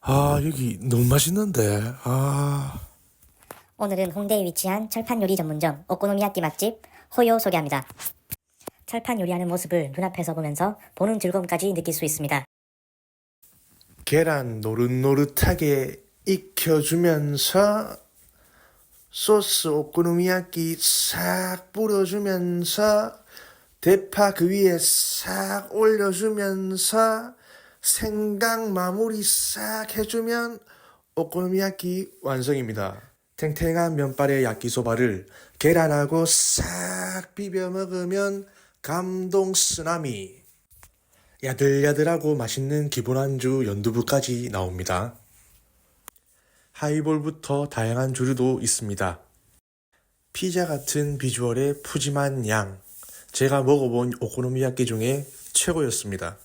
아, 여기 너무 맛있는데. 아. 오늘은 홍대에 위치한 철판 요리 전문점 오코노미야끼 맛집 호요 소개합니다. 철판 요리하는 모습을 눈앞에서 보면서 보는 즐거움까지 느낄 수 있습니다. 계란 노릇노릇하게 익혀주면서 소스 오코노미야끼 싹 뿌려주면서 대파 그 위에 싹 올려주면서 생강 마무리 싹 해주면 오코노미야끼 완성입니다. 탱탱한 면발의 야끼소바를 계란하고 싹 비벼 먹으면 감동 쓰나미. 야들야들하고 맛있는 기본 안주 연두부까지 나옵니다. 하이볼부터 다양한 주류도 있습니다. 피자 같은 비주얼의 푸짐한 양. 제가 먹어본 오코노미야끼 중에 최고였습니다.